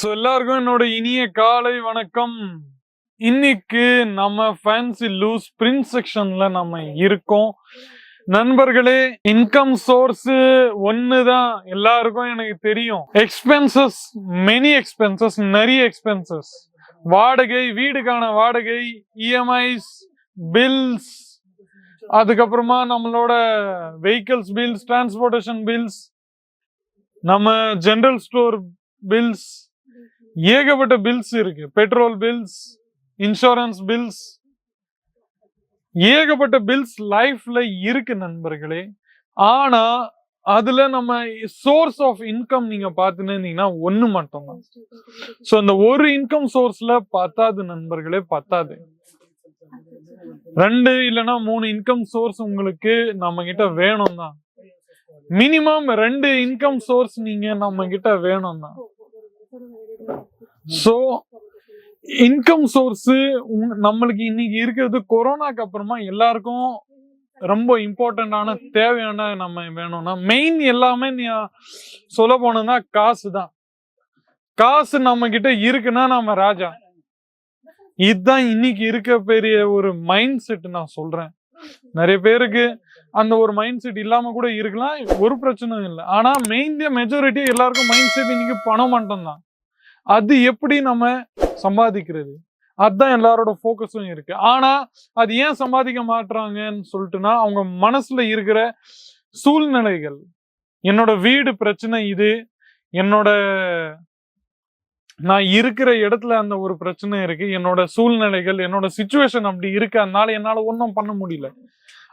So எல்லாருக்கும் என்னோட இனிய காலை வணக்கம். இன்னைக்கு நம்ம ஃபேன்சி லூஸ் பிரிண்ட் செக்ஷன்ல நம்ம இருக்கோம். நண்பர்களே இன்கம் சோர்ஸ் ஒன்று தான் எல்லாருக்கும் எனக்கு தெரியும். எக்ஸ்பென்சஸ் மெனி எக்ஸ்பென்சஸ் நிறைய எக்ஸ்பென்சஸ் வாடகை வீடுக்கான வாடகை இஎம்ஐஸ் பில்ஸ் அதுக்கப்புறமா நம்மளோட வெஹிக்கிள்ஸ் பில்ஸ் டிரான்ஸ்போர்டேஷன் பில்ஸ் நம்ம ஜெனரல் ஸ்டோர் பில்ஸ் ஏகப்பட்ட பில்ஸ் இருக்கு. பெட்ரோல் பில்ஸ் இன்சூரன்ஸ் பில்ஸ் ஏகப்பட்ட பில்ஸ் லைஃப்ல இருக்கு நண்பர்களே. ஆனா அதுல நம்ம சோர்ஸ் ஆஃப் இன்கம் நீங்க பார்த்துன்னு இருந்தீங்கன்னா ஒண்ணு மட்டும்தான் ஸோ இந்த ஒரு இன்கம் சோர்ஸ்ல பத்தாது நண்பர்களே பத்தாது. ரெண்டு இல்லைன்னா மூணு இன்கம் சோர்ஸ் உங்களுக்கு நம்ம கிட்ட வேணும் தான். மினிமம் ரெண்டு இன்கம் சோர்ஸ் நீங்க நம்ம கிட்ட வேணும் தான். ஸோ இன்கம் சோர்ஸ் நம்மளுக்கு இன்னைக்கு இருக்கிறது கொரோனாக்கு அப்புறமா எல்லாருக்கும் ரொம்ப இம்பார்ட்டண்டான தேவையான நம்ம வேணும்னா மெயின் எல்லாமே நீ சொல்ல போனோம்னா காசு தான். காசு நம்ம கிட்ட இருக்குன்னா நம்ம ராஜா. இதுதான் இன்னைக்கு இருக்க பெரிய ஒரு மைண்ட் செட் நான் சொல்றேன். நிறைய பேருக்கு அந்த ஒரு மைண்ட் செட் இல்லாம கூட இருக்கலாம் ஒரு பிரச்சனையும் இல்லை. ஆனா மெயின் மெஜாரிட்டி எல்லாருக்கும் மைண்ட் செட் இன்னைக்கு பணம் மட்டும்தான். அது எப்படி நம்ம சம்பாதிக்கிறது? அதுதான் எல்லாரோட ஃபோக்கஸும் இருக்கு. ஆனா அது ஏன் சம்பாதிக்க மாட்றாங்கன்னு சொல்லிட்டுனா அவங்க மனசுல இருக்கிற சூழ்நிலைகள். என்னோட வீடு பிரச்சனை இது. என்னோட நான் இருக்கிற இடத்துல அந்த ஒரு பிரச்சனை இருக்கு. என்னோட சூழ்நிலைகள் என்னோட சுச்சுவேஷன் அப்படி இருக்கு. அதனால என்னால ஒன்றும் பண்ண முடியல.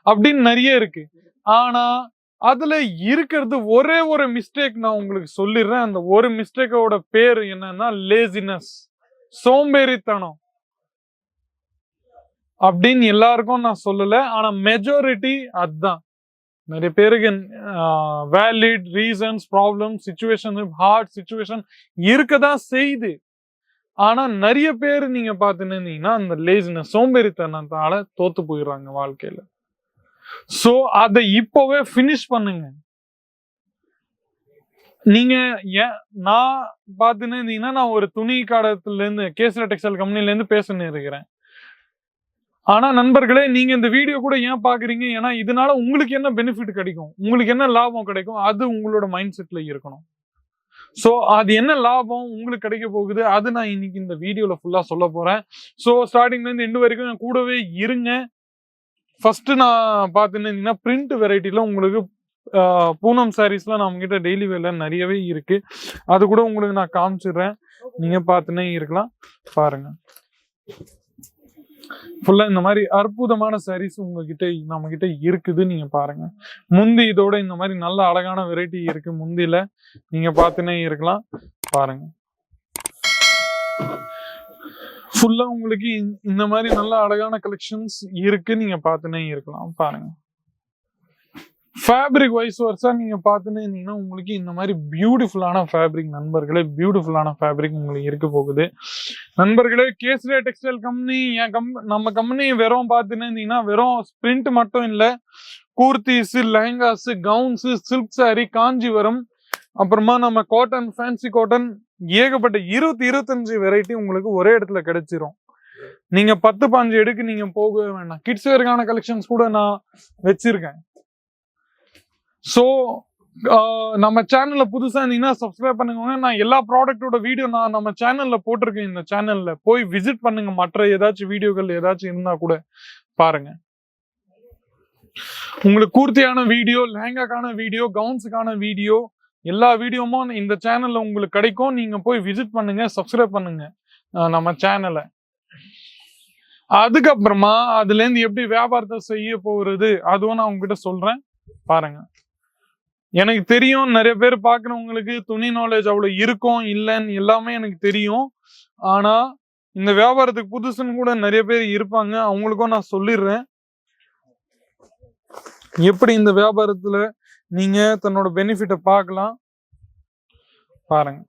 அப்படின்னு நிறைய இருக்கு. ஆனா அதுல இருக்கிறது ஒரே ஒரு மிஸ்டேக் நான் உங்களுக்கு சொல்லிடுறேன். அந்த ஒரு மிஸ்டேக்கோட பேர் என்னன்னா லேசினஸ் சோம்பேறித்தனம். அப்படின்னு எல்லாருக்கும் நான் சொல்லல. ஆனா மெஜாரிட்டி அதுதான். நிறைய பேருக்கு valid reasons problem situation hard situation இருக்கதான் செய்யுது. ஆனா நிறைய பேர் நீங்க பார்த்துன்னு அந்த லேசினஸ் சோம்பேறித்தனத்தால தோத்து போயிடுறாங்க வாழ்க்கையில. சோ அதை இப்போவே ஃபினிஷ் பண்ணுங்க. நீங்க ஏன் நான் பார்த்துன்னு இருந்தீங்கன்னா நான் ஒரு துணி காடத்துல இருந்து கேசர டெக்ஸ்டைல் கம்பெனில இருந்து பேசுன்னு இருக்கிறேன் ஆனா நண்பர்களே நீங்க இந்த வீடியோ கூட ஏன் பாக்குறீங்க ஏன்னா இதனால உங்களுக்கு என்ன பெனிஃபிட் கிடைக்கும்? உங்களுக்கு என்ன லாபம் கிடைக்கும்? அது உங்களோட மைண்ட் செட்ல இருக்கணும். ஸோ அது என்ன லாபம் உங்களுக்கு கிடைக்க போகுது? அது நான் இன்னைக்கு இந்த வீடியோல ஃபுல்லா சொல்ல போறேன். ஸோ ஸ்டார்டிங்ல இருந்து எண்டு வரைக்கும் கூடவே இருங்க. ஃபர்ஸ்ட் நான் பார்த்துன்னு பிரிண்ட் வெரைட்டில உங்களுக்கு பூனம் சாரீஸ்லாம் நம்ம கிட்ட டெய்லி வேல நிறையவே இருக்கு. அது கூட உங்களுக்கு நான் காமிச்சிடுறேன். நீங்க பார்த்துனே இருக்கலாம். பாருங்க. ஃபுல்லா இந்த மாதிரி அற்புதமான சாரீஸ் உங்ககிட்ட நம்ம கிட்ட இருக்குது. நீங்க பாருங்க. முந்தி இதோட இந்த மாதிரி நல்ல அழகான வெரைட்டி இருக்கு முந்தில நீங்க பார்த்துனே இருக்கலாம். பாருங்க. ஃபுல்லா உங்களுக்கு இந்த- மாதிரி நல்ல அழகான கலெக்ஷன்ஸ் இருக்கு நீங்க பார்த்துனே இருக்கலாம். பாருங்க. ஃபேப்ரிக் வைஸ் வர்ஸா நீங்க பார்த்துனே இருந்தீங்கன்னா உங்களுக்கு இந்த மாதிரி பியூட்டிஃபுல்லான ஃபேப்ரிக் நண்பர்களே பியூட்டிஃபுல்லான ஃபேப்ரிக் உங்களுக்கு இருக்க போகுது. நண்பர்களே கேசரியா டெக்ஸ்டைல் கம்பெனி என் கம் நம்ம கம்பெனி வெறும் பார்த்துன்னு இருந்தீங்கன்னா வெறும் ஸ்பிரிண்ட் மட்டும் இல்லை கூர்த்திஸ் லெஹங்காஸ் கவுன்ஸ் சில்க் சாரி காஞ்சிவரம் அப்புறமா நம்ம காட்டன் ஃபேன்சி காட்டன் ஏகப்பட்ட இருபத்தி இருபத்தஞ்சு வெரைட்டி உங்களுக்கு ஒரே இடத்துல கிடைச்சிரும். நீங்க பத்து பாஞ்சு எடுக்கு நீங்க போக வேண்டாம் கிட்ஸ் வேர்க்கான கலெக்ஷன்ஸ் கூட நான் வச்சிருக்கேன். ஸோ நம்ம சேனல்ல புதுசா இருந்தீங்கன்னா சப்ஸ்கிரைப் பண்ணுங்க. நான் எல்லா ப்ராடக்ட்டோட வீடியோ நான் நம்ம சேனல்ல போட்டிருக்கேன் இந்த சேனல்ல போய் விசிட் பண்ணுங்க. மற்ற ஏதாச்சும் வீடியோக்கள் ஏதாச்சும் இருந்தா கூட பாருங்க. உங்களுக்கு பூர்த்தியான வீடியோ லெஹங்காக்கான வீடியோ கவுன்ஸுக்கான வீடியோ எல்லா வீடியோமும் இந்த சேனல்ல உங்களுக்கு கிடைக்கும். நீங்க போய் விசிட் பண்ணுங்க சப்ஸ்கிரைப் பண்ணுங்க நம்ம சேனலை அதுக்கப்புறமா அதுல இருந்து எப்படி வியாபாரத்தை செய்ய போறது அதுவும் நான் உங்ககிட்ட சொல்றேன். பாருங்க. எனக்கு தெரியும் நிறைய பேர் பார்க்குறவங்களுக்கு துணி நாலேஜ் அவ்வளோ இருக்கும் இல்லைன்னு எல்லாமே எனக்கு தெரியும். ஆனா இந்த வியாபாரத்துக்கு புதுசுன்னு கூட நிறைய பேர் இருப்பாங்க. அவங்களுக்கும் நான் சொல்லிடுறேன். எப்படி இந்த வியாபாரத்துல நீங்க தன்னோட பெனிஃபிட்டை பார்க்கலாம். பாருங்க.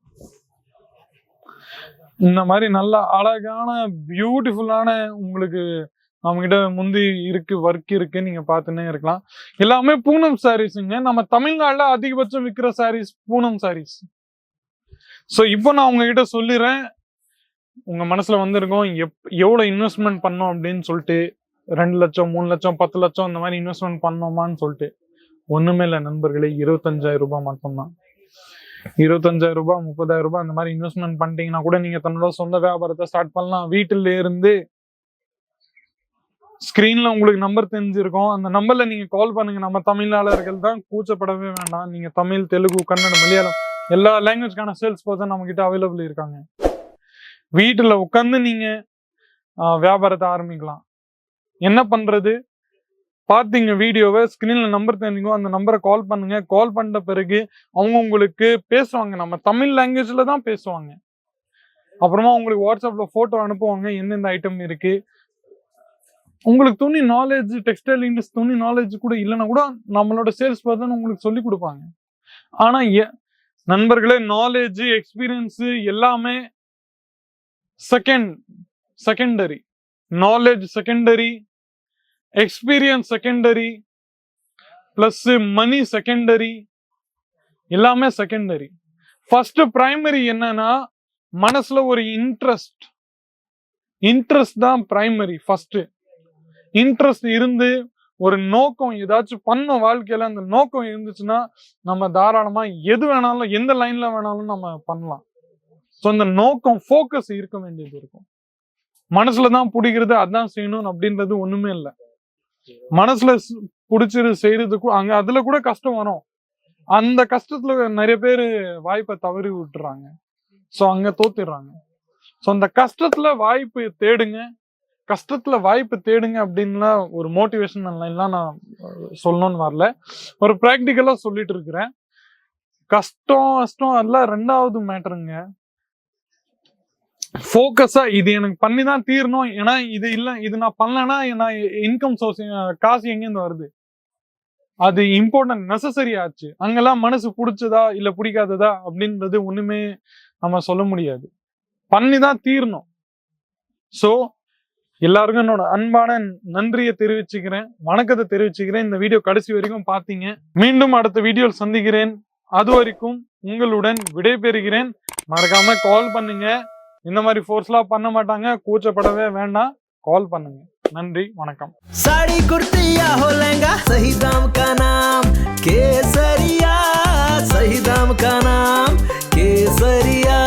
இந்த மாதிரி நல்ல அழகான பியூட்டிஃபுல்லான உங்களுக்கு நம்ம கிட்ட முந்தி இருக்கு ஒர்க் இருக்கு நீங்க பார்த்துன்னே இருக்கலாம். எல்லாமே பூனம் சாரீஸுங்க நம்ம தமிழ்நாட்டில் அதிகபட்சம் விற்கிற சாரீஸ் பூனம் சாரீஸ் ஸோ இப்போ நான் உங்ககிட்ட சொல்லிடுறேன் உங்க மனசுல வந்திருக்கும் எப் எவ்வளவு இன்வெஸ்ட்மெண்ட் பண்ணோம் அப்படின்னு சொல்லிட்டு ரெண்டு லட்சம் மூணு லட்சம் பத்து லட்சம் இந்த மாதிரி இன்வெஸ்ட்மெண்ட் பண்ணோமான்னு சொல்லிட்டு. ஒண்ணுமே இல்லை நண்பர்களே. இருபத்தஞ்சாயிரம் ரூபாய் மட்டும்தான். இருபத்தஞ்சாயிரம் ரூபாய் முப்பதாயிரம் ரூபாய் அந்த மாதிரி இன்வெஸ்ட்மெண்ட் பண்ணிட்டீங்கன்னா கூட நீங்க தன்னோட சொந்த வியாபாரத்தை ஸ்டார்ட் பண்ணலாம். வீட்டில இருந்து ஸ்கிரீன்ல உங்களுக்கு நம்பர் தெரிஞ்சிருக்கும். அந்த நம்பர்ல நீங்க கால் பண்ணுங்க. நம்ம தமிழாளர்கள் தான் கூச்சப்படவே வேண்டாம். நீங்க தமிழ் தெலுங்கு கன்னடம் மலையாளம் எல்லா லாங்குவேஜ்க்கான சேல்ஸ் பர்சன் நம்ம கிட்ட அவைலபிள் இருக்காங்க. வீட்டுல உட்காந்து நீங்க வியாபாரத்தை ஆரம்பிக்கலாம். என்ன பண்றது? பார்த்தீங்க வீடியோவை ஸ்கிரீன்ல நம்பர் தெரிஞ்சுக்கோ அந்த நம்பரை கால் பண்ணுங்க. கால் பண்ண பிறகு அவங்க உங்களுக்கு பேசுவாங்க. நம்ம தமிழ் லாங்குவேஜில் தான் பேசுவாங்க. அப்புறமா உங்களுக்கு வாட்ஸ்அப்பில் ஃபோட்டோ அனுப்புவாங்க. எந்தெந்த ஐட்டம் இருக்கு? உங்களுக்கு துணி நாலேஜ் டெக்ஸ்டைல் இண்டஸ்ட்ரி துணி நாலேஜ் கூட இல்லைன்னா கூட நம்மளோட சேல்ஸ் பர்சன் உங்களுக்கு சொல்லி கொடுப்பாங்க. ஆனால் எ- நண்பர்களே நாலேஜ் எக்ஸ்பீரியன்ஸு எல்லாமே second secondary knowledge secondary experience secondary plus money secondary எல்லாமே செகண்டரி ஃபர்ஸ்ட் பிரைமரி என்னன்னா மனசுல ஒரு இன்ட்ரெஸ்ட் இன்ட்ரெஸ்ட் தான் பிரைமரி ஃபர்ஸ்ட் இன்ட்ரெஸ்ட் இருந்து ஒரு நோக்கம் ஏதாச்சும் பண்ண வாழ்க்கையில அந்த நோக்கம் இருந்துச்சுன்னா நம்ம தாராளமா எது வேணாலும் எந்த லைன்ல வேணாலும் நம்ம பண்ணலாம். ஸோ அந்த நோக்கம் ஃபோக்கஸ் இருக்க வேண்டியது இருக்கும். மனசுல தான் பிடிக்கிறது அதான் செய்யணும் அப்படின்றது ஒண்ணுமே இல்லை. மனசுல புடிச்சிரு செய்யறதுக்கு அங்க அதுல கூட கஷ்டம் வரும். அந்த கஷ்டத்துல நிறைய பேர் வாய்ப்பை தவறி விட்டுறாங்க. ஸோ அங்க தோத்திடுறாங்க. ஸோ அந்த கஷ்டத்துல வாய்ப்பு தேடுங்க. கஷ்டத்துல வாய்ப்பு தேடுங்க அப்படின்லாம் ஒரு மோட்டிவேஷன் எல்லாம் நான் சொல்லணும்னு வரல. ஒரு ப்ராக்டிக்கலா சொல்லிட்டு இருக்கிறேன். கஷ்டம் கஷ்டம் அதெல்லாம் ரெண்டாவது மேட்டருங்க ஃபோக்கஸா இது எனக்கு பண்ணி தான் தீரணும். ஏன்னா இது இல்ல இது நான் பண்ணலன்னா நான் இன்கம் சோர்ஸ் காசு எங்கேருந்து வருது? அது இம்பார்ட்டன்ட் நெசசரி ஆச்சு. அங்கெல்லாம் மனசு பிடிச்சதா இல்ல பிடிக்காததா அப்படின்றது ஒண்ணுமே நம்ம சொல்ல முடியாது. பண்ணி தான் தீரணும். ஸோ எல்லாருக்கும் என்னோட அன்பான நன்றியை தெரிவிச்சுக்கிறேன். வணக்கத்தை தெரிவிச்சுக்கிறேன். இந்த வீடியோ கடைசி வரைக்கும் பார்த்தீங்க மீண்டும் அடுத்த வீடியோவில் சந்திக்கிறேன். அது வரைக்கும் உங்களுடன் விடைபெறுகிறேன். மறக்காம கால் பண்ணுங்க. இந்த மாதிரி ஃபோர்ஸ்லாம் பண்ண மாட்டாங்க. கூச்சப்படவே வேண்டாம். கால் பண்ணுங்க. நன்றி. வணக்கம். சாடி குர்த்தியா ஹோலங்கா சஹி தாம் கா கேசரியா சஹி தாம் கா கேசரியா